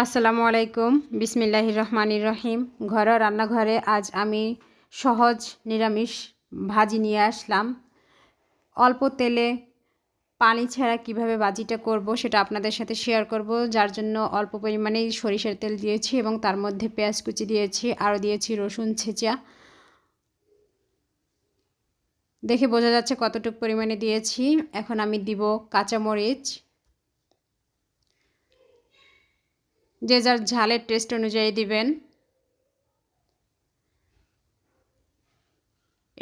আসসালামু আলাইকুম। বিসমিল্লাহির রহমানির রহিম। ঘরোয়া রান্নাঘরে আজ আমি সহজ নিরামিষ ভাজি নিয়ে আসলাম। অল্প তেলে পানি ছাড়া কীভাবে ভাজিটা করব সেটা আপনাদের সাথে শেয়ার করব। যার জন্য অল্প পরিমাণেই সরিষার তেল দিয়েছি এবং তার মধ্যে পেঁয়াজ কুচি দিয়েছি, আরও দিয়েছি রসুন, ছেঁচা। দেখে বোঝা যাচ্ছে কতটুকু পরিমাণে দিয়েছি। এখন আমি দিব কাঁচামরিচ। যে যার ঝালের টেস্ট অনুযায়ী দিবেন।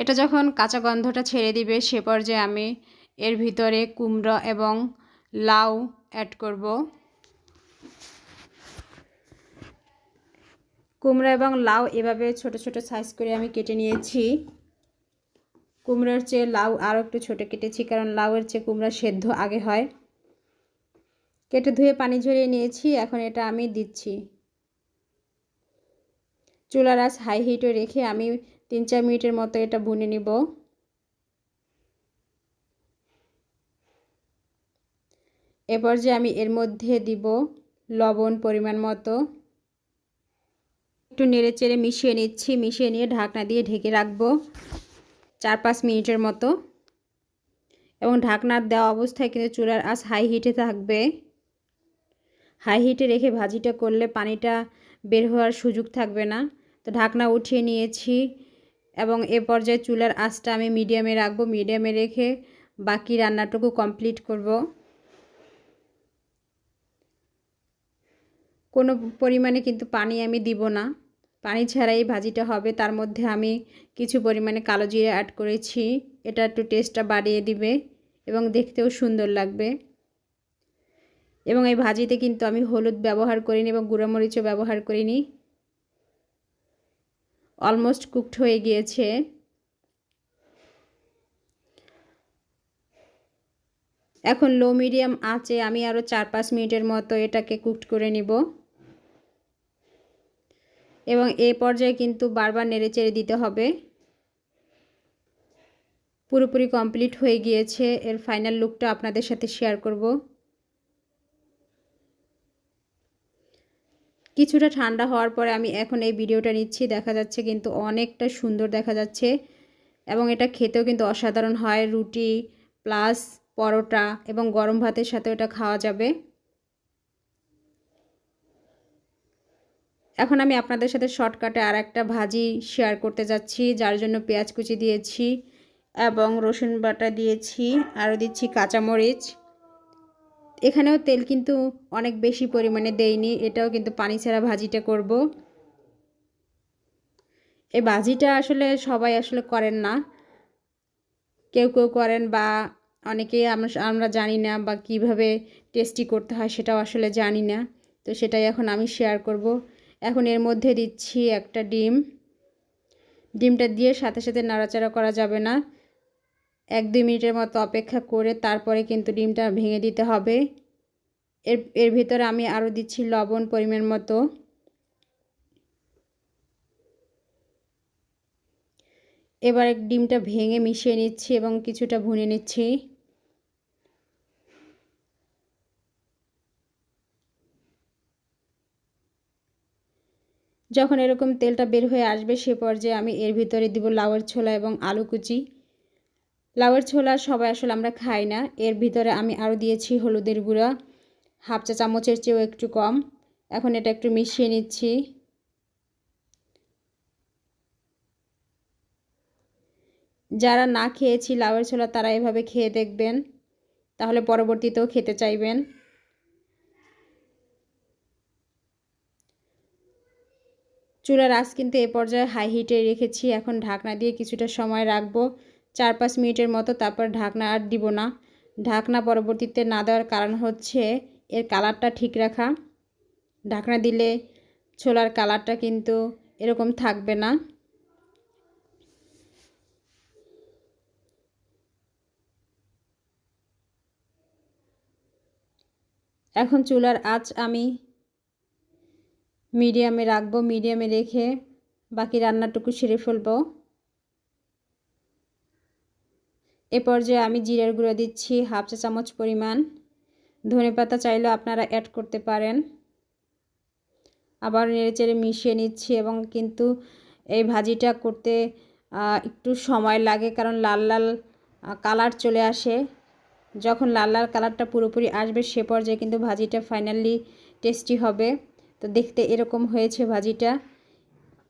এটা যখন কাঁচা গন্ধটা ছেড়ে দিবে, সে পর্যায়ে আমি এর ভিতরে কুমড়ো এবং লাউ অ্যাড করব। কুমড়ো এবং লাউ এভাবে ছোট ছোট সাইজ করে আমি কেটে নিয়েছি। কুমড়োর চেয়ে লাউ আরও একটু ছোটো কেটেছি, কারণ লাউয়ের চেয়ে কুমড়া সেদ্ধ আগে হয়। কেটে ধুয়ে পানি ঝরিয়ে নিয়েছি, এখন এটা আমি দিচ্ছি। চুলার আস হাই হিটে রেখে আমি তিন চার মিনিটের মতো এটা ভুনে নিব। এরপর যে আমি এর মধ্যে দিব লবণ পরিমাণ মতো। একটু নেড়ে চেড়ে মিশিয়ে নিচ্ছি, মিশিয়ে নিয়ে ঢাকনা দিয়ে ঢেকে রাখব চার পাঁচ মিনিটের মতো। এবং ঢাকনার দেওয়া অবস্থায় কিন্তু চুলার আস হাই হিটে থাকবে। হাই হিটে রেখে ভাজিটা করলে পানিটা বের হওয়ার সুযোগ থাকবে না। তো ঢাকনা উঠিয়ে নিয়েছি এবং এ পর্যায়ে চুলার আঁচটা আমি মিডিয়ামে রাখব। মিডিয়ামে রেখে বাকি রান্নাটুকু কমপ্লিট করব। কোনো পরিমাণে কিন্তু পানি আমি দিব না। পানি ছাড়াই ভাজিটা হবে। তার মধ্যে আমি কিছু পরিমাণে কালো জিরে অ্যাড করেছি। এটা একটু টেস্টটা বাড়িয়ে দিবে এবং দেখতেও সুন্দর লাগবে। এবং এই ভাজিতে কিন্তু আমি হলুদ ব্যবহার করিনি এবং গুঁড়োমরিচও ব্যবহার করিনি। অলমোস্ট কুকড হয়ে গিয়েছে। এখন লো মিডিয়াম আঁচে আমি আরও চার পাঁচ মিনিটের মতো এটাকে কুকড করে নিব। এবং এ পর্যায়ে কিন্তু বারবার নেড়ে চেড়ে দিতে হবে। পুরোপুরি কমপ্লিট হয়ে গিয়েছে। এর ফাইনাল লুকটা আপনাদের সাথে শেয়ার করব। কিছুটা ঠান্ডা হওয়ার পরে আমি এখন এই ভিডিওটা নিচ্ছি। দেখা যাচ্ছে কিন্তু অনেকটা সুন্দর দেখা যাচ্ছে এবং এটা খেতেও কিন্তু অসাধারণ হয়। রুটি প্লাস পরোটা এবং গরম ভাতের সাথে এটা খাওয়া যাবে। এখন আমি আপনাদের সাথে শর্টকাটে আর একটা ভাজি শেয়ার করতে যাচ্ছি, যার জন্য পেঁয়াজ কুচি দিয়েছি এবং রসুন বাটা দিয়েছি, আরও দিচ্ছি কাঁচামরিচ। এখানেও তেল কিন্তু অনেক বেশি পরিমাণে দেইনি, এটাও কিন্তু পানি ছাড়া ভাজিটা করব। এই ভাজিটা আসলে সবাই আসলে করেন না। কেউ কেউ করেন বা অনেকেই আমরা জানি না বা কীভাবে টেস্টি করতে হয় সেটাও আসলে জানি না। তো সেটাই এখন আমি শেয়ার করব। এখন এর মধ্যে দিচ্ছি একটা ডিম। ডিমটা দিয়ে সাথে সাথে নাড়াচাড়া করা যাবে না। এক দুই মিনিটের মতো অপেক্ষা করে তারপরে কিন্তু ডিমটা ভেঙে দিতে হবে। এর এর ভিতরে আমি আরও দিচ্ছি লবণ, পরিমাণ মতো। এবার ডিমটা ভেঙে মিশিয়ে নিচ্ছি এবং কিছুটা ভুনে নিচ্ছি। যখন এরকম তেলটা বের হয়ে আসবে সে পর্যায়ে আমি এর ভিতরে দিব লাউয়ের ছোলা এবং আলু কুচি। লাউয়ের ছোলা সবাই আসলে আমরা খাই না। এর ভিতরে আমি আরও দিয়েছি হলুদের গুঁড়া, হাফ চা চামচের চেয়েও একটু কম। এখন এটা একটু মিশিয়ে নিচ্ছি। যারা না খেয়েছি লাউয়ের ছোলা, তারা এভাবে খেয়ে দেখবেন, তাহলে পরবর্তীতেও খেতে চাইবেন। চুলার আঁচ কিন্তু এ পর্যায়ে হাই হিটে রেখেছি। এখন ঢাকনা দিয়ে কিছুটা সময় রাখব। চার পাঁচ মিনিটের মতো তারপর ঢাকনা আর দিব না। ঢাকনা পরবর্তীতে না দেওয়ার কারণ হচ্ছে এর কালারটা ঠিক রাখা। ঢাকনা দিলে ছোলার কালারটা কিন্তু এরকম থাকবে না। এখন চুলার আঁচ আমি মিডিয়ামে রাখব, মিডিয়ামে রেখে বাকি রান্নাটুকু সেরে ফেলব। এ পর্যায়ে আমি জিরার গুঁড়ো দিচ্ছি, হাফ চা চামচ পরিমাণ। ধনে পাতা চাইলেও আপনারা অ্যাড করতে পারেন। আবার নেড়েচেড়ে মিশিয়ে নিচ্ছি এবং কিন্তু এই ভাজিটা করতে একটু সময় লাগে কারণ লাল লাল কালার চলে আসে। যখন লাল লাল কালারটা পুরোপুরি আসবে সে পর্যায়ে কিন্তু ভাজিটা ফাইনালি টেস্টি হবে। তো দেখতে এরকম হয়েছে ভাজিটা।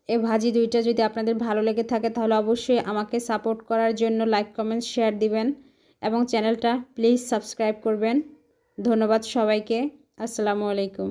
এ ভাজি দুইটা যদি আপনাদের ভালো লেগে থাকে তাহলে অবশ্যই আমাকে সাপোর্ট করার জন্য লাইক কমেন্ট শেয়ার দিবেন এবং চ্যানেলটা প্লিজ সাবস্ক্রাইব করবেন। ধন্যবাদ সবাইকে। আসসালামু আলাইকুম।